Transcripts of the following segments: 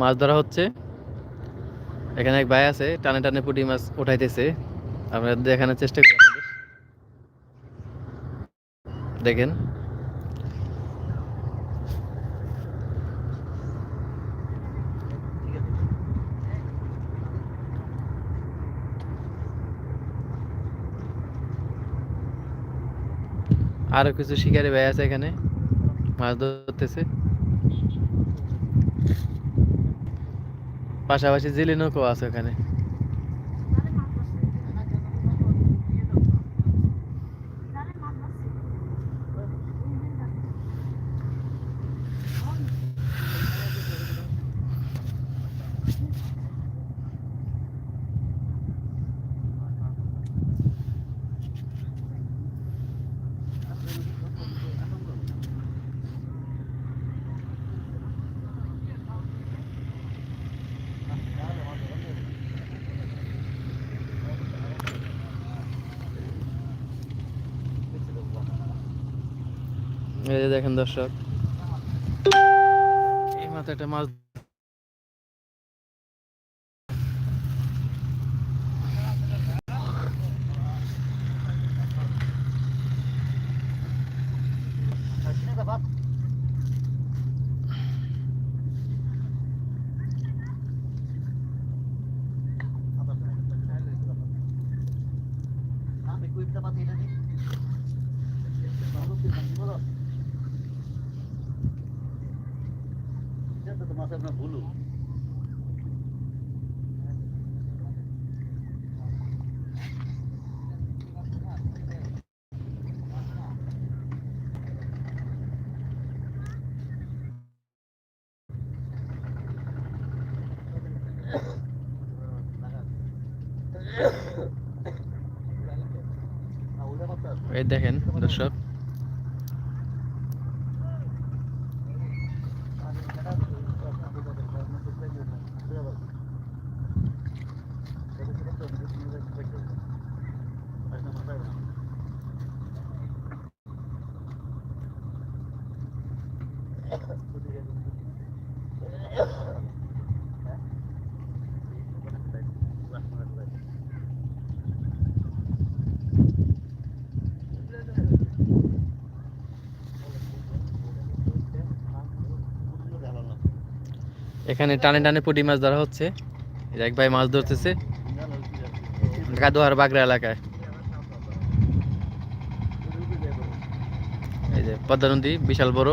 মাছ ধরা হচ্ছে। এখানে এক ভাই আছে, টানে টানে পুঁটি মাছ উঠাইতেছে। আমরা দেখানোর চেষ্টা করি দেখেন। আরও কিছু শিকারি ভাই আছে এখানে, মাছ ধরতেছে। পাশাপাশি জেলে নৌকো আছে ওখানে। এই দেখেন দর্শক। এই মাত্র একটা মাছ ভুলু এই দেখেন দর্শক এখানে টানে টানে পুটি মাছ ধরা হচ্ছে। এক ভাই মাছ ধরতেছে। গাদোয়ার বাগড়া এলাকায়। এই যে পদ্মা নদী, বিশাল বড়।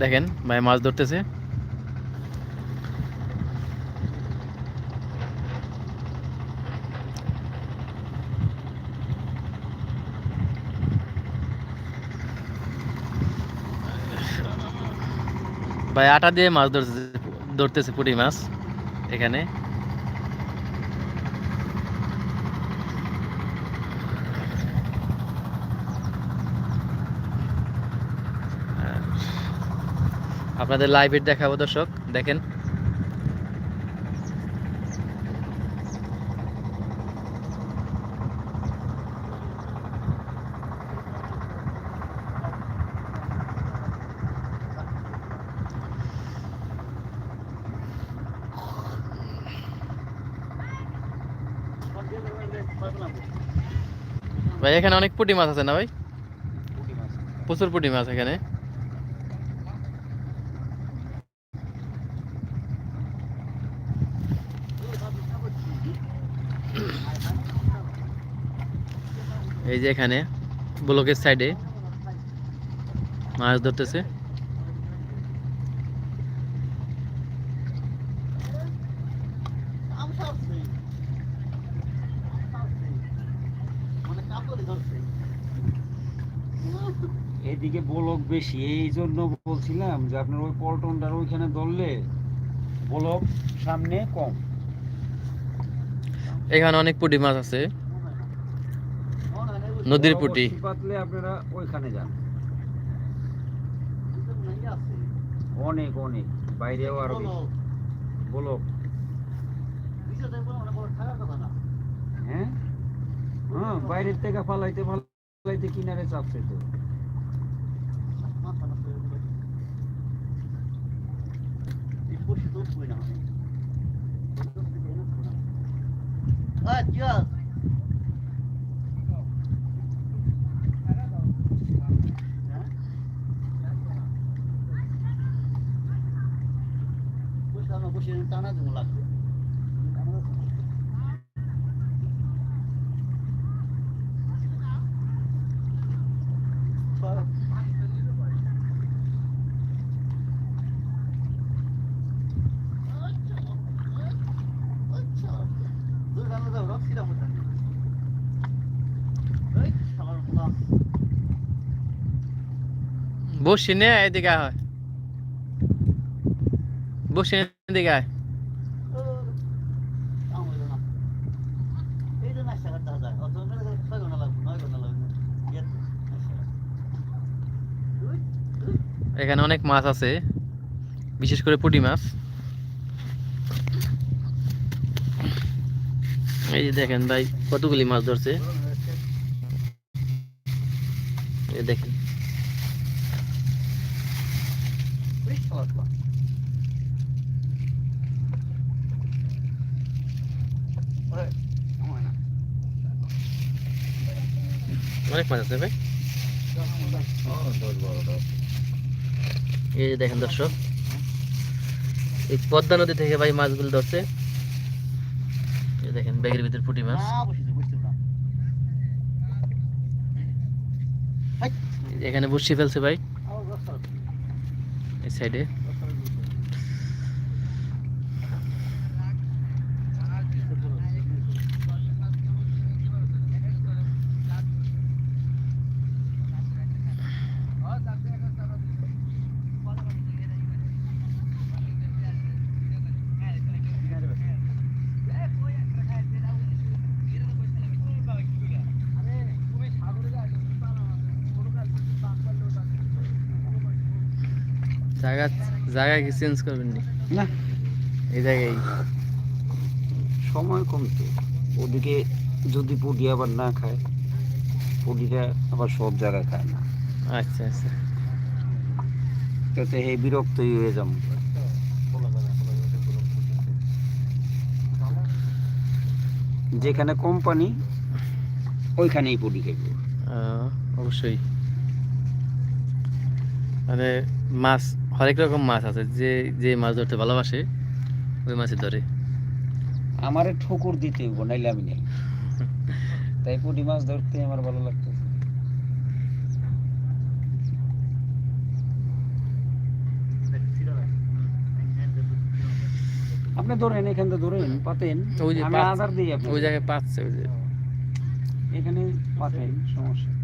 দেখেন, ভাই মাছ ধরতেছে। ভাই আটা দিয়ে মাছ ধরতেছে ধরতেছে পুঁটি মাছ এখানে। আপনাদের লাইভ দেখাবো দর্শক দেখেন। ভাই এখানে অনেক পুটি মাছ আছে না ভাই? প্রচুর পুটি মাছ এখানে। এই যে এখানে ব্লকের সাইডে মাছ ধরতেছে। এদিকে বলক বেশি এই জন্য বলছিলাম যে আপনার ওই পল্টনটার ওইখানে ধরলে বলক সামনে কম। এখানে অনেক পুঁটি মাছ আছে। নদীর পুঁটি। পাতলে আপনারা ওইখানে যান। অনেক অনেক বাইরেও আরও বলক। হ্যাঁ? হ্যাঁ বাইরের থেকে ফালাইতে ফালাইতে কিনারে চাপছে তো 哎，第二个。বসি নে, এদিকে হয় বসি এখানে অনেক মাছ আছে, বিশেষ করে পুটি মাছ। এই যে দেখেন ভাই, কতগুলি মাছ ধরছে। দেখেন। অনেক মাছ আছে ভাই। এই দেখেন দর্শক, এই পদ্মা নদী থেকে ভাই মাছগুলো ধরছে। দেখেন, ব্যাগের ভিতরে পুঁটি মাছ। এখানে বসিয়ে ফেলছে ভাই। এই সাইডে জায়গা জায়গা কি চেঞ্জ করবেন নি। এই জায়গায়। সময় কম তো। ওদিকে যদি পুডি আবার না খায় পুডিটা আবার সব জায়গায় খায় না। আচ্ছা আচ্ছা। তাতে হে বিরক্তই হয়ে যাব। যেখানে কোম্পানি ওইখানেই পুডি খাইবে। অবশ্যই। মানে মাছ হরেক রকম মাছ আছে যে যে মাছ ধরতে ভালোবাসে ওই মাছই ধরে। আমারে ঠুকুর দিতে হইব নাইলে আমি নেই। তাই পুঁটি মাছ ধরতে আমার ভালো লাগতো আপনি ধরেন এখান থেকে ধরেন পাতেন। ওই যে আমি আধার দিই আপনি ওই জায়গায় পাচ্ছে ওই যে। এখানে পাতেন সমস্যা।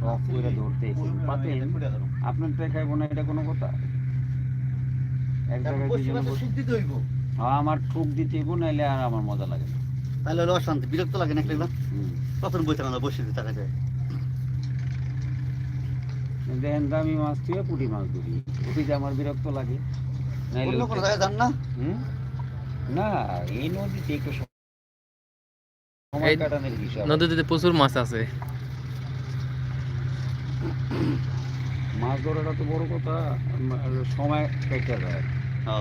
সব কইরা ধরতে পাতেন আপনার দেখাইবো না এটা কোনো কথা? এক জায়গায় দুজনে বসে- হ্যাঁ আমার ঠুক দিতে নাইলে আর আমার মজা লাগে না। তাহলে হলো অশান্তি বিরক্ত লাগে না একটা তখন বসে দিতে থাকে যায় দেখেন দামি মাছ থেকে পুঁটি মাছ ধরি। ওটিতে আমার বিরক্ত লাগে। অন্য কোনো জায়গায় যান না? না এই নদীতে একটু নদীতে প্রচুর মাছ আছে। মাছ ধরাটা তো বড় কথা সময় কেটে যায়। ও।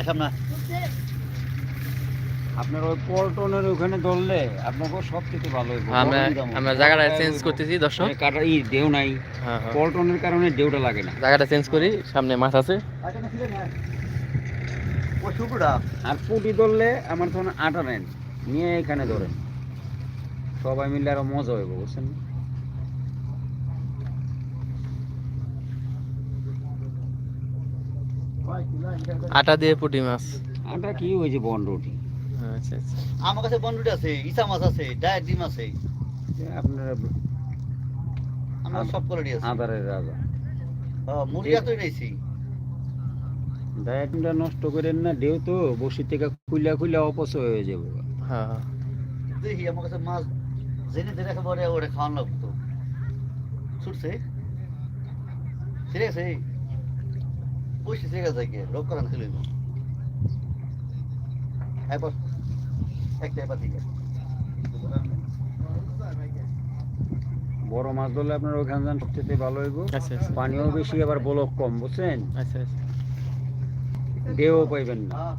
আসাম না আপনার ওই পল্টনের ওখানে ধরলে আপনাকে সব থেকে ভালো আমরা আমরা জায়গাটা চেঞ্জ করতেছি দর্শক। কাটা ই ঢেউ নাই। হ্যাঁ হ্যাঁ। পল্টনের কারণে ঢেউটা লাগে না। জায়গাটা চেঞ্জ করি সামনে মাছ আছে। আর পুটি ধরলে আমার তখন আটা নেন নিয়ে এখানে ধরেন। সবাই মিলে আরও মজা হইব বুঝছেন? আটা দিয়ে পুটি মাছ। আটা কি হয়েছে বন রুটি? আচ্ছা আচ্ছা। আমার কাছে বন্ডুটি আছে ইসা মাছ আছে ডায়েট ডিম আছে। আপনার আমার সব কোয়ালিটি আছে। আদারের রাজা। ও, মুরগি এত নিয়েছি ডায়েটটা নষ্ট করেন না ঢেউ তো বসি থেকে খুইলা খুইলা অপচয় হয়ে যাবে। হ্যাঁ হ্যাঁ। দেখি আমার কাছে মাছ জেনে জেনে একেবারে ওটা খাওয়ান লাগতো ছুটছে। ঠিক আছে পয়সা ঠিক আছে কি রোগ করান খেলে এবার একটা এবার ঠিক আছে বড় মাছ ধরলে আপনার ওইখানে যান সবচেয়ে ভালো হইব। আচ্ছা আচ্ছা। পানিও বেশি আবার বলক কম বুঝছেন? আচ্ছা আচ্ছা। ঢেউ পাইবেন না হ্যাঁ।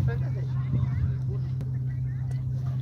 কিসা মাছ দেখতো? হাত রয়েছে না নে? হ্যাঁ? কিসা মাছ রয়েছে না নে?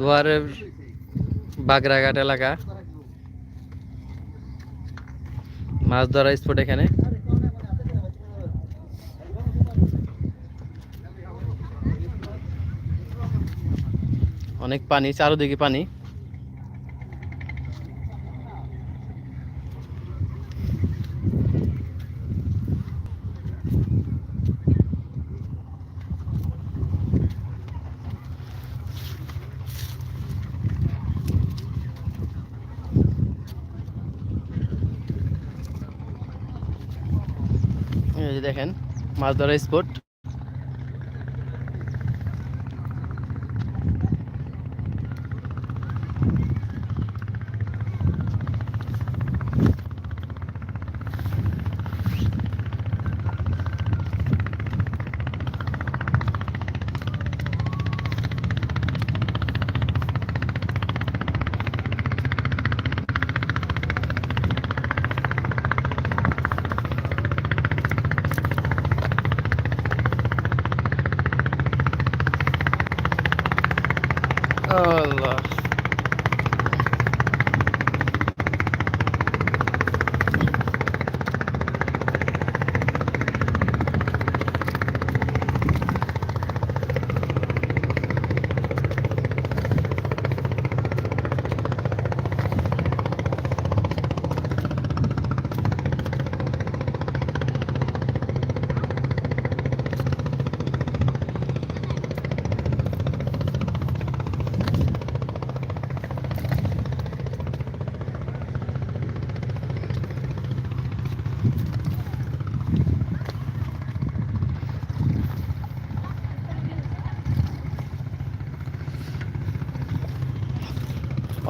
দুয়ারের বাগরাঘাট এলাকা? মাছ ধরা স্পট এখানে? অনেক পানি চারোদিকে পানি দেখেন মাছ ধরা স্পট Allah.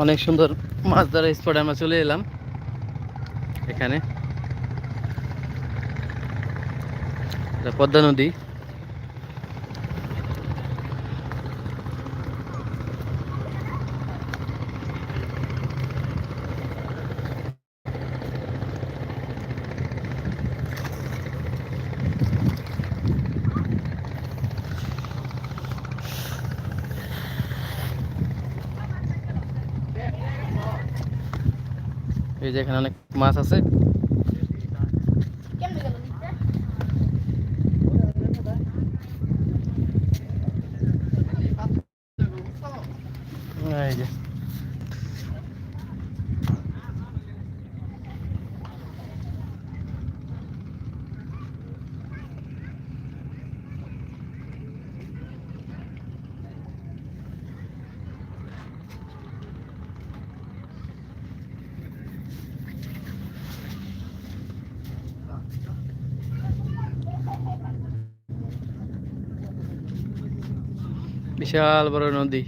অনেক সুন্দর মাছ ধরার স্পট আমরা চলে এলাম। এখানে। পদ্মা নদী। এখানে অনেক মাছ আছে এই যে বিশাল বড় নদী।